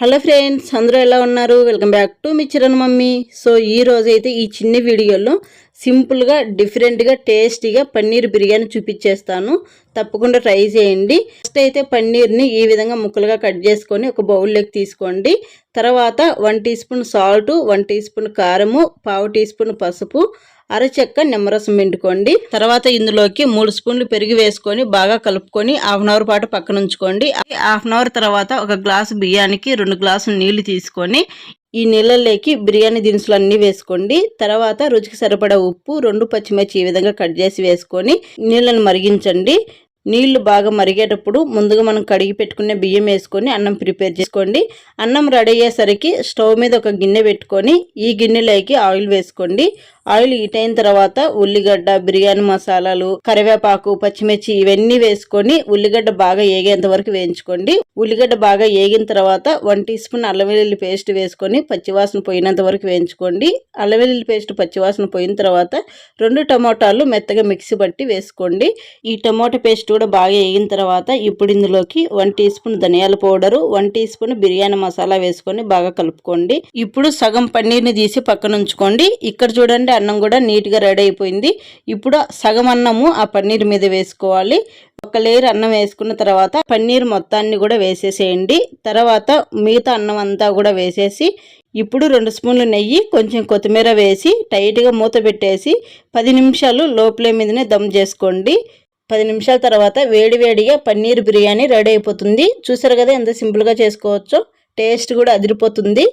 Hello friends అందరూ ఎలా ఉన్నారు? వెల్కమ్ బ్యాక్ టు మీ చిరణ్ మమ్మీ. సో ఈ రోజైతే ఈ చిన్న వీడియోలో సింపుల్గా డిఫరెంట్గా టేస్టీగా పన్నీర్ బిర్యానీ చూపించేస్తాను తప్పకుండా ట్రై చేయండి. ఫస్ట్ అయితే పన్నీర్ని ఈ విధంగా ముక్కలుగా కట్ చేసుకొని ఒక బౌల్లోకి తీసుకోండి. తర్వాత one teaspoon salt one teaspoon కారము పావు టీ స్పూన్ పసుపు అరచెక్క నిమ్మరసం పిండుకోండి. తర్వాత ఇందులోకి మూడు స్పూన్లు పెరిగి వేసుకొని బాగా కలుపుకొని హాఫ్ అన్ అవర్ పాటు పక్కన ఉంచుకోండి. హాఫ్ అన్ అవర్ తర్వాత ఒక గ్లాసు బియ్యానికి రెండు గ్లాసులు నీళ్ళు తీసుకొని ఈ నీళ్ళలోకి బిర్యానీ దినుసులు అన్నీ వేసుకోండి. తర్వాత రుచికి సరిపడా ఉప్పు రెండు పచ్చిమిర్చి ఈ విధంగా కట్ చేసి వేసుకొని నీళ్ళను మరిగించండి. నీళ్ళు బాగా మరిగేటప్పుడు ముందుగా మనం కడిగి పెట్టుకునే బియ్యం వేసుకొని అన్నం ప్రిపేర్ చేసుకోండి. అన్నం రెడీ అయ్యేసరికి స్టవ్ మీద ఒక గిన్నె పెట్టుకొని ఈ గిన్నెలోకి ఆయిల్ వేసుకోండి. ఆయిల్ హీట్ అయిన తర్వాత ఉల్లిగడ్డ బిర్యానీ మసాలాలు కరివేపాకు పచ్చిమిర్చి ఇవన్నీ వేసుకొని ఉల్లిగడ్డ బాగా ఏగేంత వరకు వేయించుకోండి. ఉల్లిగడ్డ బాగా ఏగిన తర్వాత వన్ టీ స్పూన్ అల్లం వెల్లుల్లి పేస్ట్ వేసుకొని పచ్చివాసన పోయినంత వరకు వేయించుకోండి. అల్లం వెల్లుల్లి పేస్ట్ పచ్చివాసన పోయిన తర్వాత రెండు టమోటాలు మెత్తగా మిక్సీ పట్టి వేసుకోండి. ఈ టమోటా పేస్ట్ కూడా బాగా వేగిన తర్వాత ఇప్పుడు ఇందులోకి వన్ టీ స్పూన్ ధనియాల powder one teaspoon biryani masala వేసుకొని బాగా కలుపుకోండి. ఇప్పుడు సగం పన్నీర్ని తీసి పక్కన ఉంచుకోండి. ఇక్కడ చూడండి అన్నం కూడా నీట్గా రెడీ అయిపోయింది. ఇప్పుడు సగం అన్నము ఆ పన్నీర్ మీద వేసుకోవాలి. ఒక లేయర్ అన్నం వేసుకున్న తర్వాత పన్నీర్ మొత్తాన్ని కూడా వేసేసేయండి. తర్వాత మిగతా అన్నం అంతా కూడా వేసేసి ఇప్పుడు రెండు స్పూన్లు నెయ్యి కొంచెం కొత్తిమీర వేసి టైట్గా మూత పెట్టేసి పది నిమిషాలు లోపలే మీదనే దమ్ చేసుకోండి. పది నిమిషాల తర్వాత వేడివేడిగా పన్నీర్ బిర్యానీ రెడీ అయిపోతుంది. చూసారు కదా ఎంత సింపుల్గా చేసుకోవచ్చో? టేస్ట్ కూడా అదిరిపోతుంది.